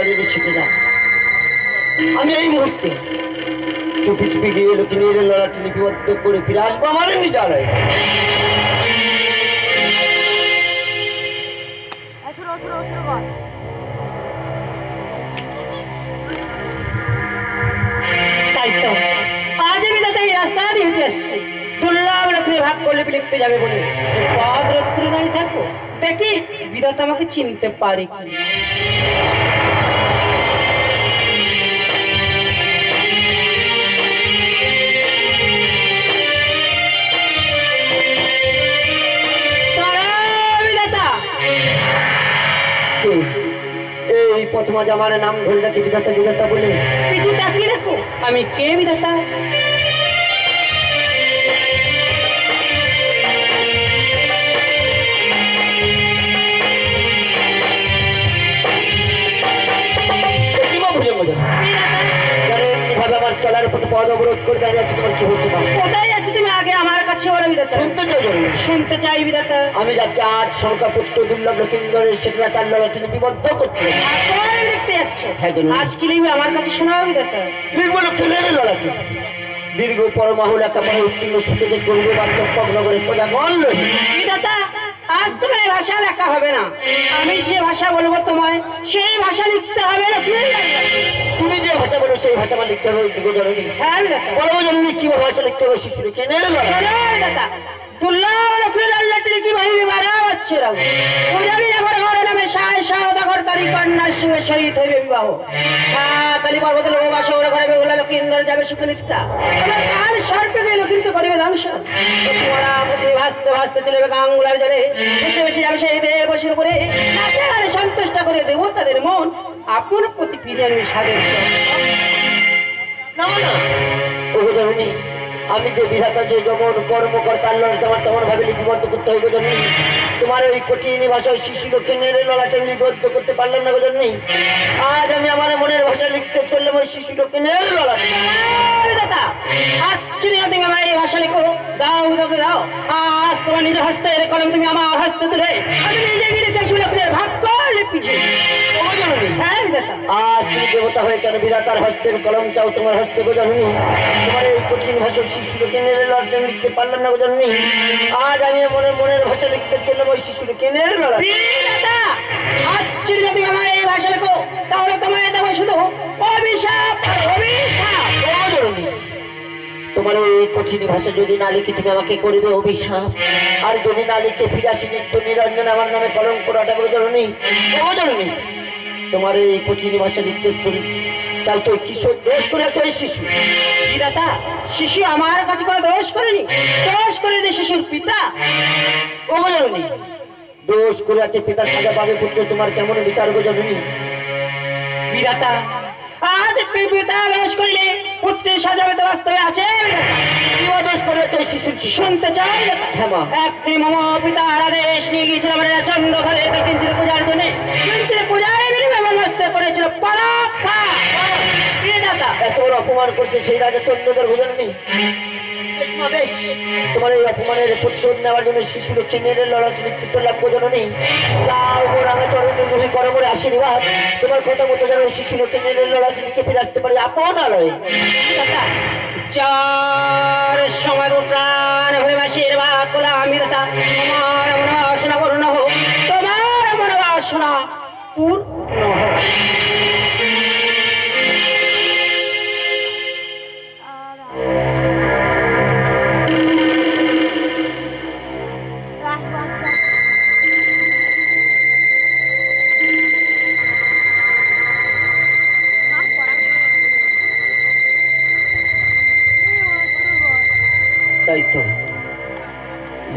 জলের সেটে না আমি এই মুহূর্তে চুপি চুপি গিয়ে লক্ষ্মীর লড়াটি লিপিবদ্ধ করে ফিরে আসব আমার নিজালয় তাই তো। আজ আমি দাদা এই রাস্তা দিয়ে হেঁটে আসছি। দুর্লভ লক্ষ্মী ভাগ করলে লিখতে যাবে বলে। পদ দাঁড়িয়ে থাকো। দেখি বিধাতা আমাকে চিনতে পারে কি প্রথমা জামার নাম ধরে রাখি বিধাতা বিধাতা বলে। পিছু তাকিয়ে রাখো। আমি কে বিধাতা? আমার চলার পথে পদ অবরোধ করে দাঁড়িয়ে আছে তোমার কি হচ্ছে কোথায় যাচ্ছ তুমি আগে? আমার কাছে বলো বিধাতা। শুনতে চাই শুনতে চাই বিধাতা। আমি যাচ্ছি আজ শঙ্কাপুত্র দুর্লভ লক্ষিন্দরের সেটা তার লড়াটি লিপিবদ্ধ করতে। যাচ্ছ। হ্যাঁ, আজ কি লিখবে আমার কাছে শোনাও বিধাতা দীর্ঘ লক্ষণের লড়াটি দীর্ঘ পরমাহুল একেবারে উত্তীর্ণ করবে বাস্তব নগরের। বিধাতা আজ তোমার ভাষা লেখা হবে না। আমি যে ভাষা বলব তোমায় সেই ভাষা লিখতে হবে তুমি যে ভাষা বলো সেই ভাষা আমার লিখতে হবে যুগ জননী। হ্যাঁ জননী কি ভাষা লিখতে হবে শিশু লিখে রফিল আল্লাহ কি বাহিনী মারা হচ্ছে সঙ্গে শহীদ হইবে বিবাহ। সাত আলী পর্বত লোক বাস ওরা ঘরে বেগুলা লক্ষিন্দর যাবে সুখলিপ্তা তোমার কাল সর্পে গিয়ে লক্ষিন্ত করিবে ধ্বংস তোমারা পৃথিবী ভাসতে ভাসতে চলবে গাঙ্গুলার জলে। দেশে বেশি যাবে সেই দেহে বসে করে নাচে গানে সন্তুষ্ট করে দেবো তাদের মন আপন প্রতি ফিরে আনবে সাদের না না আমি যে বিধাতা, যে যেমন কর্মকর্তার লড় তোমার তেমন ভাবে লিপিবদ্ধ করতে হবে জননী তোমার ওই কঠিন ভাষায় শিশু লক্ষণের লড়াটা লিপিবদ্ধ করতে পারলাম না জননী আজ আমি আমার মনের ভাষা লিখতে চললাম ওই শিশু লক্ষণের লড়াটা দাদা আচ্ছা তুমি আমার এই ভাষা লেখো। দাও দাও। তোমার নিজ হস্তে তুমি আমার হস্তে তুলে আমি নিজে গিয়ে পিছিয়ে হ্যাঁ আজ তুমি দেবতা হয়ে কেন বিধাতার হস্তের কলম চাও তোমার হস্তে গো জননী তোমার এই কঠিন ভাষার শিশুকে কেনে লড়তে লিখতে পারলাম না গো জননী আজ আমি মনের মনের ভাষা লিখতে চললাম ওই শিশুকে কেনে লড়াই। আচ্ছা আমার এই ভাষা লেখো তাহলে তোমায় দেবো শুধু অভিশাপ। অভিশাপ? তোমার এই কঠিন ভাষা যদি না লিখে তুমি আমাকে করবে অভিশাপ। আর যদি না লিখে ফিরে আসি নিত্য নিরঞ্জন আমার নামে কলম করাটা গো জননী ও জননী তোমার এই কঠিন ভাষা লিখতে চলি চাইছো কিশোর দোষ করে এই শিশু। দাদা শিশু আমার কাছে কোনো দোষ করেনি? দোষ করে যে শিশুর পিতা। ও জননী দোষ করে আছে পিতা সাজা পাবে পুত্র তোমার কেমন বিচার গো জননী বিধাতা আজ পিতা দোষ করিলে পুত্রের সাজাবে তো বাস্তবে আছে দোষ করে আছে ওই শুনতে চাই হ্যাঁ একদিন মম পিতার আদেশ নিয়ে গিয়েছিল আমরা চন্দ্র ঘরের পূজার জন্য। পরাক্ষা এত অপমান করছে সেই রাজা চন্দ্রধর ভোজন নেই। বেশ তোমার এই অপমানের প্রতিশোধ নেওয়ার জন্য শিশু লক্ষ্মী মেয়েদের লড়াটি আশীর্বাদ। তোমার কথা মতো যেন শিশু লক্ষ্মী মেয়েদের লড়াটি ফিরে আসতে পারি আপন আলয়ে। চার সময় প্রাণ হয়ে আমি হোক। তোমার মনোবাসনা পূর্ণ হোক।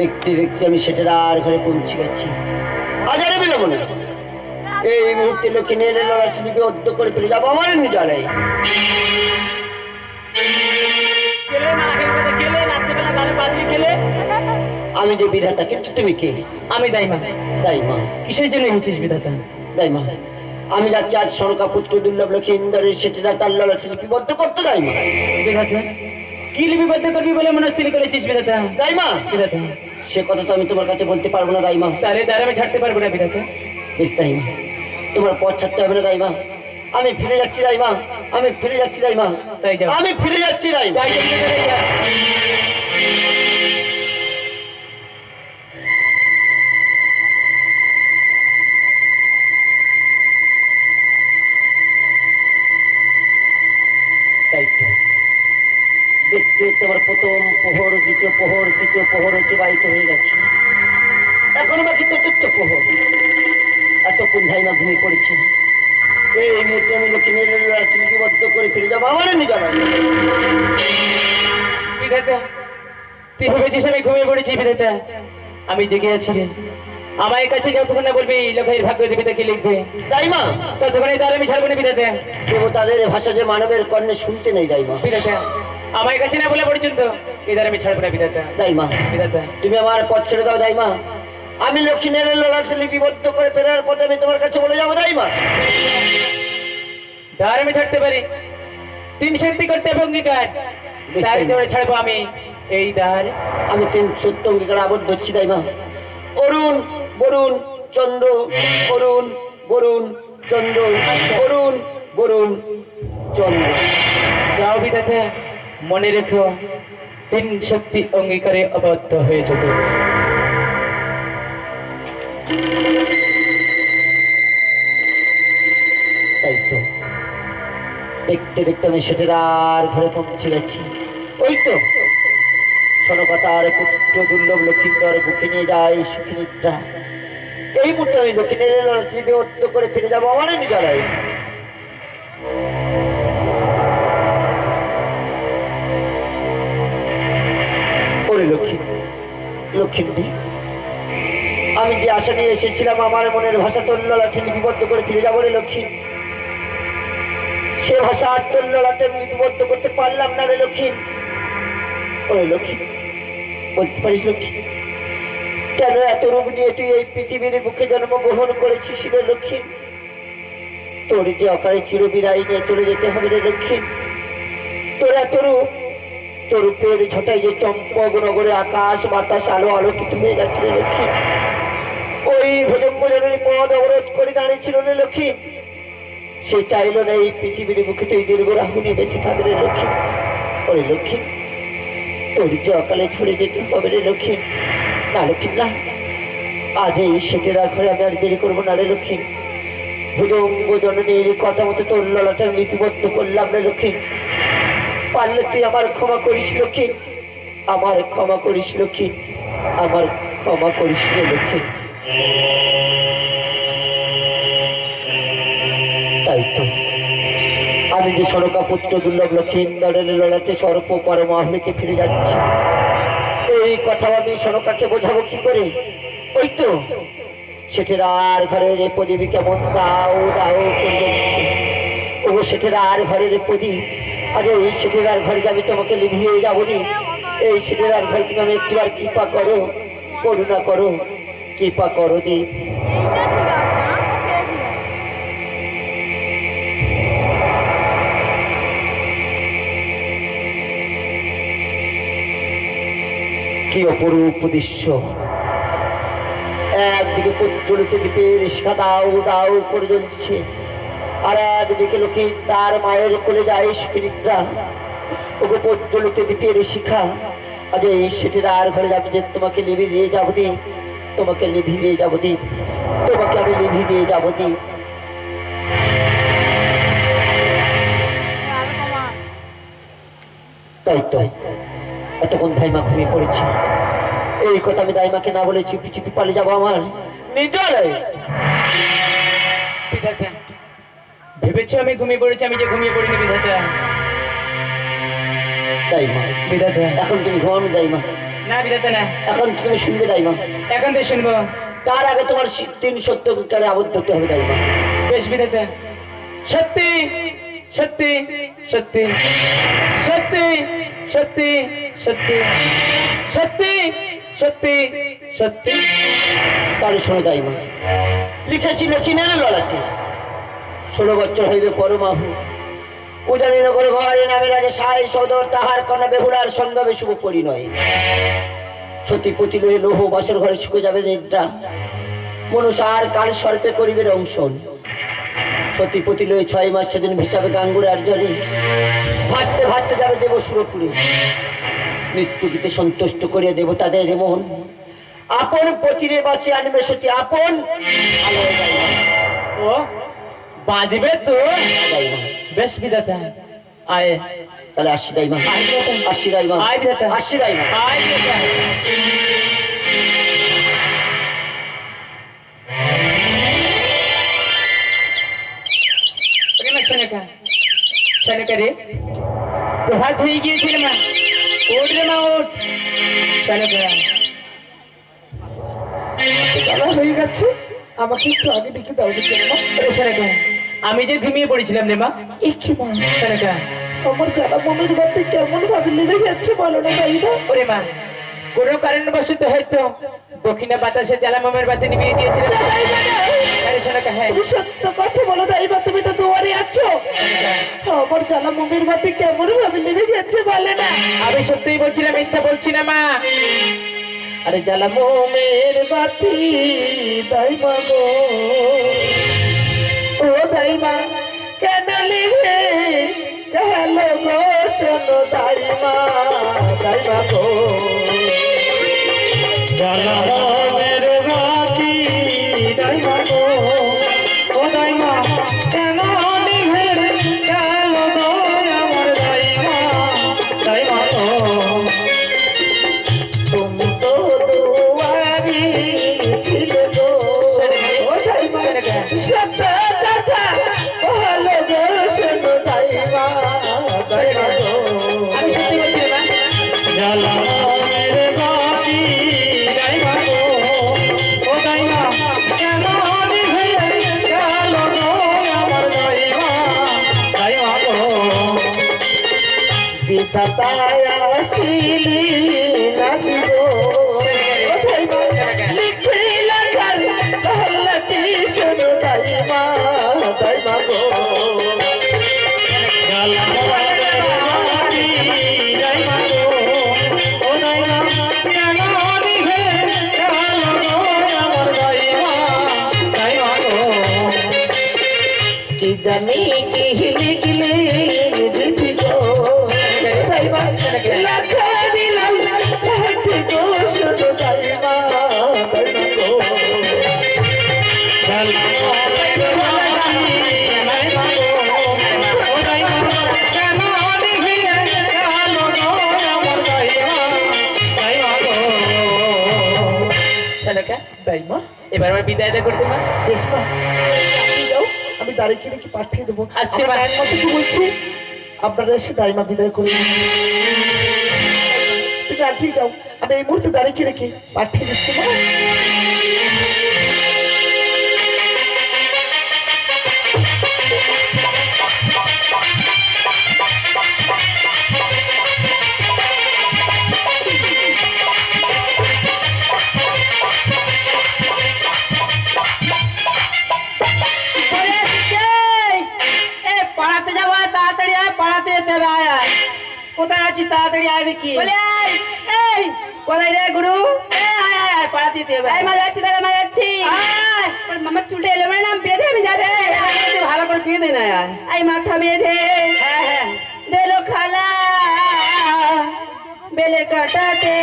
দেখতে দেখতে আমি সেটার আর ঘরে পৌঁছে গেছি। হাজারে বিলম্ব না এই মুহূর্তে লক্ষ্মী নিয়ে লিপি অদ্য করে ফিরে যাব আমার নিজালে খেলে না খেলতে খেলে রাত্রিবেলা গানে বাজলে খেলে। আমি যে বিধাতা কিন্তু তুমি কে? আমি দাইমা তাই মা। কিসের জন্য এসেছিস বিধাতা? তাই মা। আমি যাচ্ছি আজ সরকা পুত্র দুর্লভ লক্ষ্মী ইন্দ্রের সেটা তার লড়াটি লিপিবদ্ধ করতে তাই মা? বিধাতা কি লিপিবদ্ধ করবি বলে মনস্থির করেছিস বিধাতা? তাই মা। বিধাতা সে কথা তো আমি তোমার কাছে বলতে পারব না দাইমা। তাহলে তার আমি ছাড়তে পারব না বিধাতা। বেশ দাইমা। তোমার পথ ছাড়তে হবে না দাইমা। আমি ফিরে যাচ্ছি দাইমা। আমি ফিরে যাচ্ছি দাইমা। আমি ফিরে যাচ্ছি রাইমা তৃতীয় প্রহর অতিবাহিত হয়ে গেছে। এখন বাকি চতুর্থ প্রহর। এতক্ষণ ধাইমা ঘুমিয়ে পড়েছে। এই মুহূর্তে আমি লক্ষ্মীর লিপিবদ্ধ করে ফিরে যাব আমার নিজের বিধাতা তুই ভেবেছিস আমি ঘুমিয়ে পড়েছি বিধাতা আমি জেগে আছি। রে আমার কাছে যতক্ষণ না বলবি লোকের ভাগ্য লিখবে? ততক্ষণ এই দ্বার আমি ছাড়বো না বিধাতা দেবতাদের ভাষা যে মানবের কর্ণে শুনতে নেই দাইমা বিধাতা আমার কাছে না বলে পর্যন্ত। দ্বার আমি ছাড়বো না বিধাতা দাইমা বিধাতা তুমি আমার পথ ছেড়ে দাও দাইমা আমি লক্ষ্মীনের লড়াট লিপিবদ্ধ করে ফেরার পথে আমি তোমার কাছে বলে যাব দাইমা দ্বার আমি ছাড়তে পারি। তিন শক্তি করতে হবে অঙ্গীকার। তার জোরে ছাড়বো আমি এই দ্বার আমি তিন সত্য অঙ্গীকার আবদ্ধ হচ্ছি দাইমা অরুণ বরুণ চন্দ্র অরুণ বরুণ চন্দ্র অরুণ বরুণ চন্দ্র। যাও বিধাতা মনে রেখো। তিন শক্তি অঙ্গীকারে অবদ্ধ হয়ে তো। দেখতে দেখতে আমি সেটার আর ঘরে পৌঁছে গেছি। ওই তো। সনকতার পুত্র দুর্লভ লক্ষ্মীন্দর বুকে নিয়ে যায় সুখী নিদ্রা এই মুহূর্তে আমি লক্ষ্মীকে অত্য করে ফিরে যাব আমার নিজেরাই লক্ষ্মী আমি যে আশা নিয়ে এসেছিলাম, আমার মনের ভাষা তল্লাঠে লিপিবদ্ধ করে ফিরে যাব রে লক্ষ্মী। সে ভাষা আর তল্লাঠে লিপিবদ্ধ করতে পারলাম না রে লক্ষ্মী। ওরে লক্ষ্মী, বলতে পারিস লক্ষ্মী, কেন এত রোগ নিয়ে তুই এই পৃথিবীর বুকে জন্মগ্রহণ করেছিস রে লক্ষ্মী? তোর যে অকালে চিরবিদায় নিয়ে চলে যেতে হবে রে লক্ষ্মী। তোর এত রূপ রূপের ঝটাই যে চম্পক নগরে আকাশ, বাতাস, আলো আলোকিত হয়ে গেছে লক্ষ্মী। ওই ভোজম্ব জনের পদ অবরোধ করে দাঁড়িয়েছিল রে লক্ষ্মী। সে চাইল না এই পৃথিবীর মুখে তুই দীর্ঘ রাহুনি বেঁচে থাকবে লক্ষ্মী। ওরে লক্ষ্মী, তোর যে অকালে ছড়ে যেতে হবে রে লক্ষ্মী। না লক্ষ্মী, না। আজ এই সেটের ঘরে আমি আর দেরি করব না রে লক্ষ্মী। ভুজঙ্গ জননীর কথা মতো তোর ললাটা লিপিবদ্ধ করলাম রে লক্ষ্মী। পারলে তুই আমার ক্ষমা করিস লক্ষ্মী। আমার ক্ষমা করিস লক্ষ্মী। আমার ক্ষমা করিস লক্ষ্মী। তাই তো। আমি যে সরকা পুত্র দুর্লভ লক্ষ্মীন্দরের লড়াতে সর্প পরমাহলিকে ফিরে যাচ্ছি। এই কথা আমি সরকাকে বোঝাবো কি করে? ওই তো। সেটের আর ঘরের প্রদীপ কেমন দাও দাও করে যাচ্ছে ও সেটের আর ঘরের প্রদীপ আজ এই সেটের আর ঘরে আমি তোমাকে লিভিয়ে যাব নি। এই সেটের আর ঘরে তুমি আমি একটিবার কৃপা করো, করুণা করো, কৃপা করো দীপ কি অপরূপ দৃশ্য। একদিকে প্রজ্বলিত দ্বীপের শিখা দাও করে জ্বলছে। আর একদিকে লোকে তার মায়ের কোলে যায় সুখিনিদ্রা ওকে প্রজ্বলিত দ্বীপের শিখা। আজ এই সেটির আর ঘরে যাবে যে তোমাকে লিভি দিয়ে যাব দি। তোমাকে লিভি দিয়ে যাব দি। তোমাকে আমি লিভি দিয়ে যাব দি। তাই তো, এতক্ষণ ধাইমা ঘুমিয়ে পড়েছে। এই কথা আমি দাইমাকে না বলে চুপি চুপি পালিয়ে যাব আমার। বিধাতা ভেবেছো আমি ঘুমিয়ে পড়েছি আমি যে ঘুমিয়ে পড়িনি বিধাতা। দাইমা। বিধাতা। এখন তুমি ঘুমানো দাইমা। না বিধাতা না। এখন তুমি শুনবে দাইমা। এখন তো শুনব। তার আগে তোমার তিন সত্য কারে আবদ্ধ হতে হবে দাইমা। বেশ বিধাতা। সত্যি সত্যি সত্যি সত্যি সত্যি সত্যি সত্যি সত্যি সত্যি। তাহলে শোনো দাইমা। লিখেছিল কিনারে ললাটে। ষোলো বছর হইবে পরমাহু উজানি নগর ঘরে নামে রাজা সাই সদর তাহার কন্যা বেহুলার সঙ্গমে শুভ পরিণয়। সতী পতি লয়ে লোহ বাসর ঘরে শুকে যাবে নিদ্রা। মনুষার কাল সর্পে করিবে অংশন সতীপতি লয়ে ছয় মাস সেদিন ভিসাবে গাঙ্গুর আর জলে। ভাসতে ভাসতে যাবে দেব সুরপুরে। মৃত্যু গীতে সন্তুষ্ট করিয়া দেব তাদের মন। আপন পতিরে বাঁচে আনবে সতী, আপন। ও বাজবে তো। বেশ বিধাতা। আয়। তাহলে আসি বিধাতা। আসি রাইমা আয় বিধাতা। আসি রাইমা আয় বিধাতা। শোনেকা রে। প্রভাত হয়ে গিয়েছিল মা। ওঠ রে মা ওঠ। শোনেকা বেলা হয়ে গেছে। আমাকে একটু আগে ডেকে দাও দেখে মা শোনেকা আমি যে ঘুমিয়ে পড়েছিলাম রে মা। আমার জ্বালা মনের বাতে কেমন ভাবে লেগে যাচ্ছে বলো না না ওরে মা কোনো কারণবশত হয়তো দক্ষিণা বাতাসে জ্বালা মামের বাতি নিভিয়ে দিয়েছিলাম হ্যাঁ। সত্য কথা বলো তাই বা তুমি তো দুয়ারে আছো। আমার জ্বালা মনের বাতে কেমন ভাবে লেগে যাচ্ছে বলে না। আমি সত্যিই বলছিলাম মিথ্যা বলছি না মা। আরে জ্বালা মোমের বাতি দাই মা গো। ও দাই মা কেন লিখে গেল গো শোনো দাই মা দাই মা বিধাতায় আসিলি নাচি এবার আমার বিদায়টা করতে মা রেশমা আপনি যাও আমি দাঁড়িয়ে রেখে পাঠিয়ে দেবো। এক মতো কি বলছি? আপনারা এসে দাইমা বিদায় করে দিন। তুমি আজই যাও আমি এই মুহূর্তে দাঁড়িয়ে রেখে পাঠিয়ে দিচ্ছি মা। আছিস তাড়াতাড়ি আয় দেখি। বলে এই, এই কোথায় রে গুরু? এ আয় আয় আয় পাড়াতে যেতে হবে আয় মা যাচ্ছি দাদা মা যাচ্ছি আয়। মামার চুলটা এলো মানে নাম বেঁধে আমি যাবে। ভালো করে বেঁধে না আয়। আয় মাথা বেঁধে। হ্যাঁ হ্যাঁ। দেলো খালা। বেলে কাটাতে।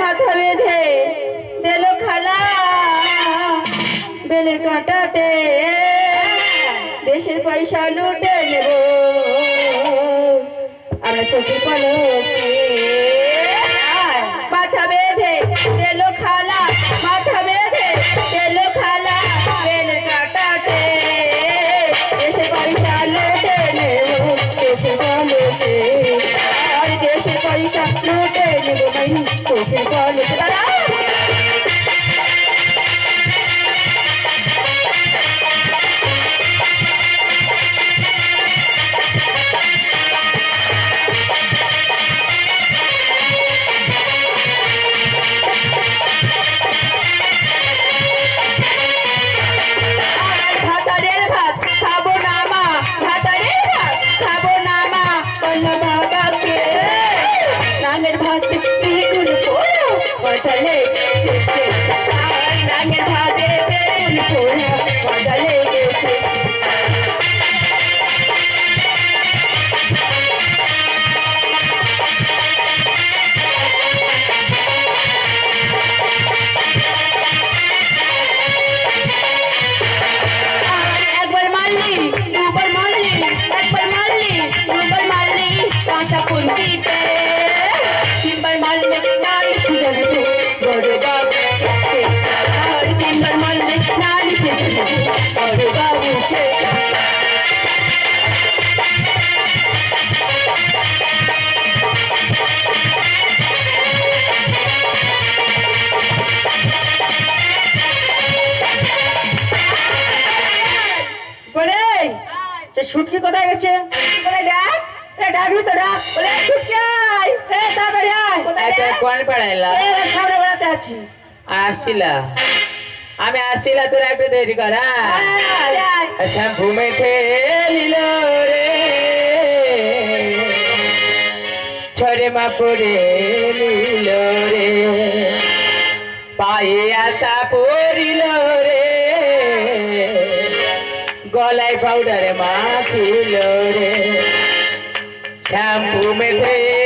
মাথা বেঁধে। দেলো খালা। বেলের কাঁটাতে। দেশের পয়সা লুটে নেব আমরা চোখে পলকে কোথায় গেছে? বলে ডাক এ ডাকবি তো ডাক। বলে শুটকি আয় এ তাড়াতাড়ি আয়। কোথায় এটা রে? কোন পাড়াইলা এ, সামনে বেড়াতে আছি। আসছিলা আমি আসছিলা তোরা একটু দেরি কর রে। ছড়ে মা পড়ে নিল রে। পায়ে আশা পড়িল রে। গলায় মা ফুল রে। শ্যাম্পু মেখে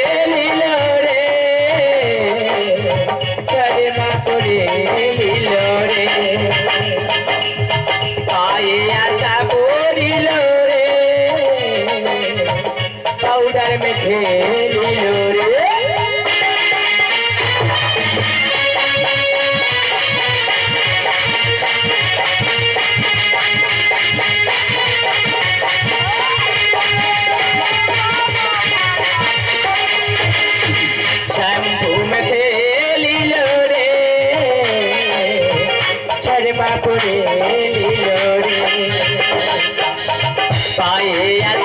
পায়ে আশা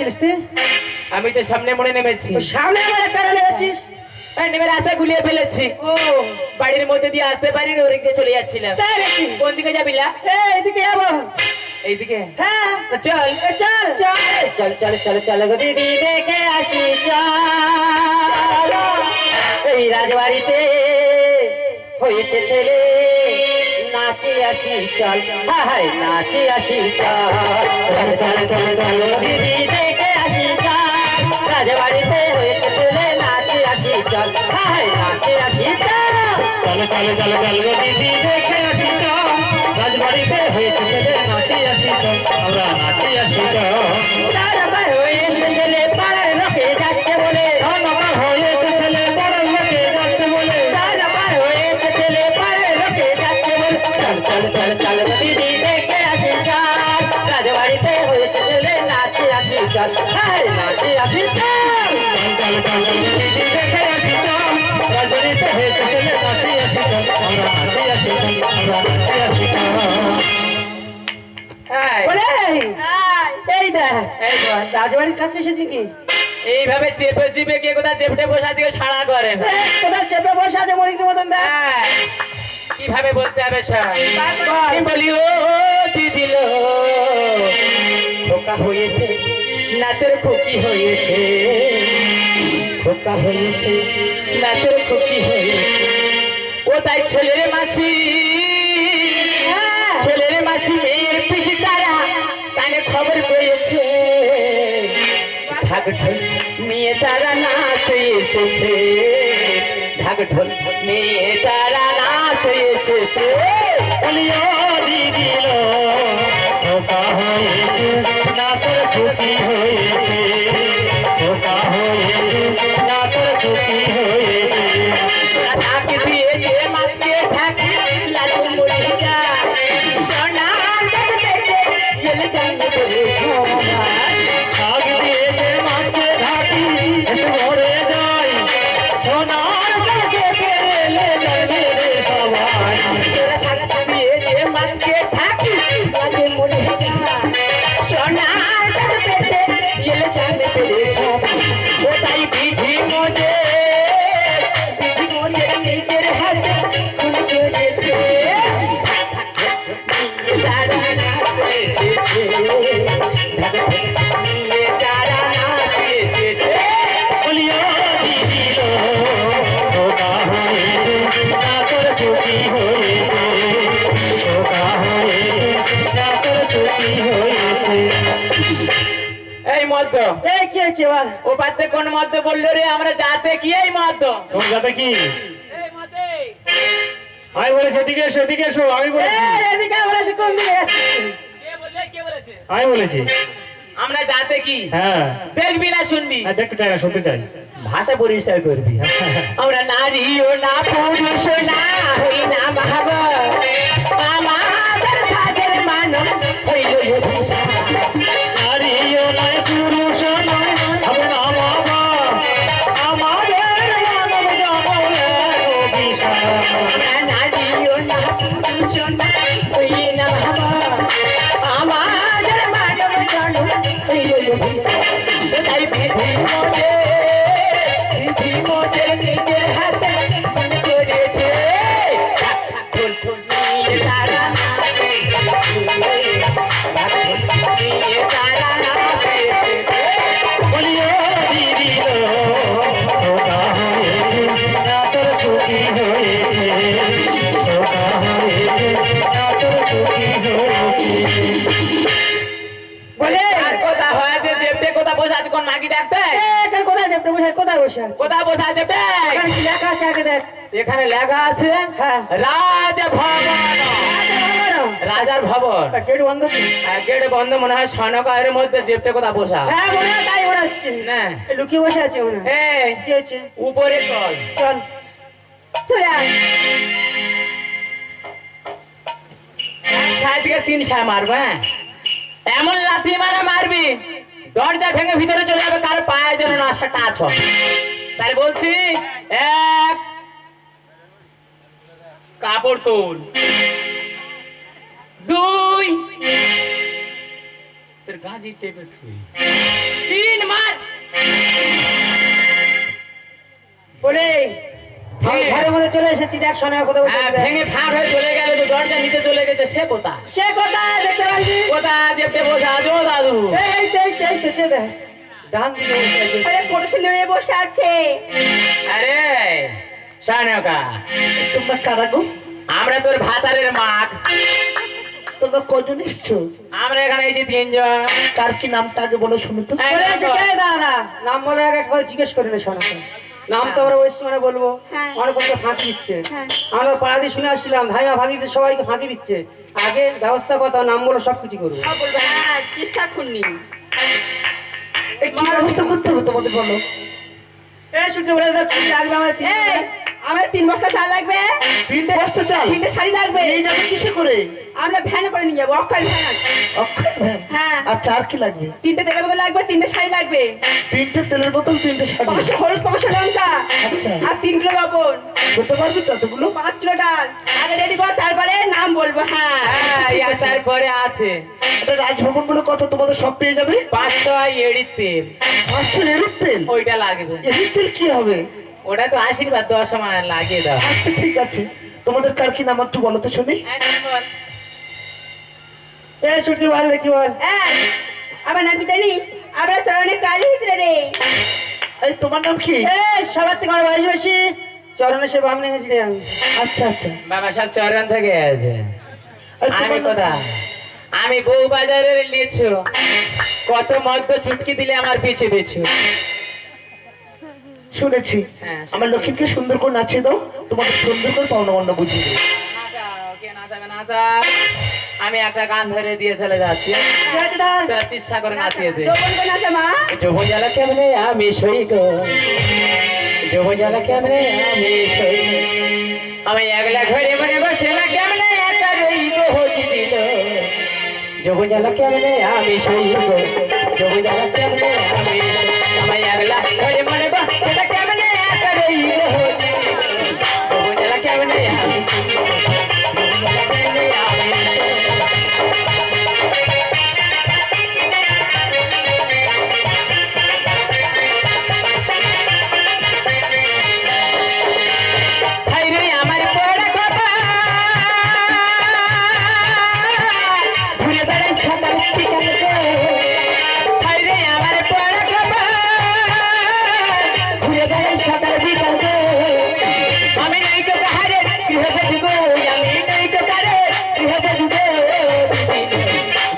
কোন তুই? আমি তো সামনে মনে নেমেছি। সামনে আমার কারণে আছিস আর নেমে রাস্তা গুলিয়ে ফেলেছি। ও। বাড়ির মধ্যে দিয়ে আসতে পারি ওর দিকে চলে যাচ্ছিলাম। কোন দিকে যাবি লা? এ, যাব। এইদিকে? হ্যাঁ। চল। চল। চল চল চল চল দিদি দেখে আসি চল। এই রাজবাড়িতে হয়েছে ছেলে। নাচি আসি চল। হায় হায় আসি চল। চল চল চল চল দিদি দেখে আসি চল। রাজবাড়িতে হয়েছে ছেলে নাচি আসি চল। হায় হায় আসি চল। চলো চলো চলো চলো দিদি দেখে আসি তো রাজবাড়িতে হয়েছে ছেলে নাচি আসি তো আমরা নাচি আসি তো বল। রাজবাড়ির কাছে এসেছি কি? এইভাবে চেপে চেপে কে কোথায় চেপটে বসা থেকে সাড়া করে কোথায় চেপে বসে আছে মরিকের মতন হ্যাঁ, কীভাবে বলতে হবে বলি ও দিদিল খোকা হয়েছে না তোর খুকি হয়েছে। খোকা হয়েছে না তোর খুকি হয়েছে। ও তাই ছেলের মাসি? হ্যাঁ। ছেলের মাসি মেয়ের ঢাক ঢোল মেয়ে তারা নাচতে এসেছে। ঢাকঢোল মেয়ে তারা নাচতে এসেছে। বলিও দিদি লো ধোকা হয়েছে না তোর খুশি হয়েছে মদ্য এই কি হয়েছে ও পাতে কোন মদ্য বলল রে? আমরা যাতে কি এই মদ্য তোর যাতে কি? আমি বলেছি এদিকে এসো এদিকে এসো আমি বলেছি। এদিকে বলেছে কোন দিকে আমি বলেছি। আমরা যাতে কি? হ্যাঁ। দেখবি না শুনবি? হ্যাঁ, দেখতে চাই না শুনতে চাই। ভাষা পরিষ্কার করবি। আমরা নারী ও না পুরুষ না হই না মহাবা আমাদের ভাগের মানব। হইল বসে আছে। কোথা বসে আছে বে? এখানে লেখা আছে আগে দেখ। এখানে লেখা আছে হ্যাঁ। রাজ ভবন রাজার ভবন। গেট বন্ধ গেট বন্ধ মনে হয় স্বর্ণকারের মধ্যে চেপতে কথা বসা হ্যাঁ মনে হয় তাই মনে হচ্ছে না লুকিয়ে বসে আছে মনে হয়। কি উপরে চল। চল। আয়। থেকে তিন সায় মারবে হ্যাঁ? এমন লাথি মারা মারবি। দরজা ভেঙে ভিতরে চলে যাবে, কারও পায়ে যেন না টাচ হয় তাই বলছি, এক, কাপড় তুল। দুই, তোর গাজি চেপে থুই। তিন মার। বলে মধ্যে চলে এসেছি দেখ শোনা কথা ভেঙে ফাঁক হয়ে চলে গেলে তো দরজা নিচে চলে গেছে সে কোথা সে কোথায় দেখতে পাচ্ছি কোথা চেপে বসে আছো দাদু? এই তো এই তো এই তো চে দেখ ডান দিকে আরে কত সুন্দর বসে আছে। আরে সানকা তোমরা কারা গো? আমরা তোর ভাতারের মাঠ। তোমরা কজন এসছো? আমরা এখানে এই যে তিনজন। কার কি নামটা আগে বলো শুনি তো। নাম বলে। আগে একবার জিজ্ঞেস করে নে শোনা নাম তো আমরা ওই সময় বলব। হ্যাঁ। অনেক বন্ধু ফাঁকি দিচ্ছে। আমরা পাড়া দিয়ে শুনে আসছিলাম ধাইমা দিচ্ছে সবাইকে ফাঁকি দিচ্ছে। আগে ব্যবস্থা কথা নাম বলো সব কিছু করব। হ্যাঁ কি ব্যবস্থা করতে হবে তোমাদের বলো? এই শুনতে বলে যাচ্ছি লাগবে আমার আমার তিন বস্তা চাল লাগবে। তিনটে বস্তা চাল? তিনটে শাড়ি লাগবে। এই যাবে কিসে করে? আমরা ভ্যানে করে নিয়ে যাব অক্ষয় ভ্যান অক্ষয় হ্যাঁ। আচ্ছা আর কি লাগবে? তিনটে তেলের বোতল লাগবে তিনটে শাড়ি লাগবে। তিনটে তেলের বোতল তিনটে শাড়ি। পাঁচশো হলুদ পাঁচশো লঙ্কা আচ্ছা। আর তিন কিলো লবণ। করতে পারবি ততগুলো পাঁচ কিলো ডাল। আগে রেডি কর তারপরে নাম বলব। হ্যাঁ হ্যাঁ এই আচার পরে আছে। এটা রাজভবন বলে কত তোমাদের সব পেয়ে যাবে? পাঁচশো এড়ির তেল। পাঁচশো এরির তেল? ওইটা লাগবে। এরির তেল কি হবে? ওটা তো আশীর্বাদ দেওয়ার সময় লাগিয়ে দাও। আচ্ছা ঠিক আছে। তোমাদের কার কি নাম একটু বলো তো শুনি? ছুটি বল। বল হ্যাঁ আমার নাম কি জানিস? আমরা চরণে কালী হয়েছিল রে। এই তোমার নাম কি? সবার থেকে আমার বয়স বেশি। চরণে সে বামনে গেছি। রে আমি আচ্ছা আচ্ছা। বাবা সব চরণ থেকে আছে আমি কোথা আমি বউ বাজারের লিচু। কত মদ্য চুটকি দিলে আমার পিছু পিছু। শুনেছি। হ্যাঁ, আমার লক্ষ্মীকে সুন্দর করে নাচিয়ে দাও তোমাকে সুন্দর করে পাওনা মন্ড বুঝিয়ে দেবো। আমি একটা গান ধরে দিয়ে চলে যাচ্ছি। তোরা করে নাচিয়ে দে। যৌবন জ্বালা কেমনে আমি সই গো? যৌবন জ্বালা কেমনে আমি সই। আমি একলা ঘরে মনে বসে না কেমনে একা রই গো হজি দিল? যৌবন জ্বালা কেমনে আমি সই গো? যৌবন জ্বালা কেমনে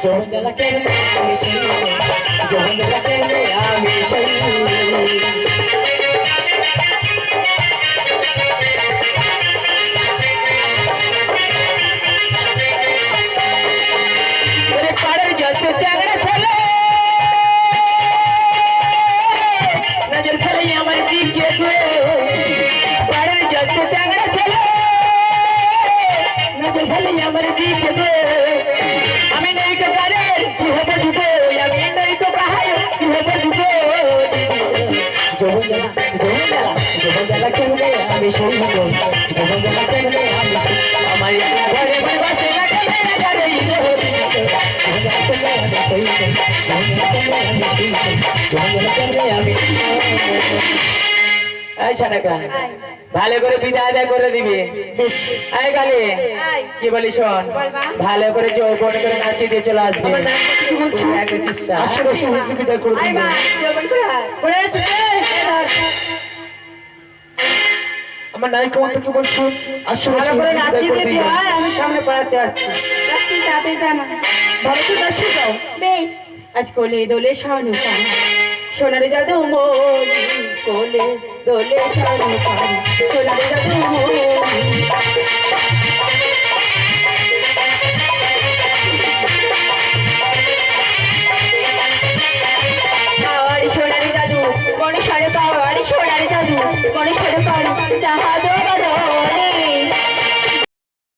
Quando ela quer. ভালো করে বিদায় আদায় করে দিবি। এই গালি কি বলি শোন? ভালো করে যৌবন করে নাচিয়ে দিয়ে চলে আসবি। আশেপাশে বিদায় করে আয় দিবে আমার নায়িকা মাতাকে বলছো আশেপাশে ভালো করে নাচিয়ে দিতে হয় আমি সামনে পড়াতে যাচ্ছি যাচ্ছি যা মা। ভালো নাচিয়ে দাও। বেশ। আজ কোলে দোলে শানুকা সোনারে জাদু মনি কোলে দোলে শানুকা সোনারে জাদু আর সোনারি জাদু গণেশ্বরে পাওয়ার সোনারি জাদু পাওয়ার জাহাদো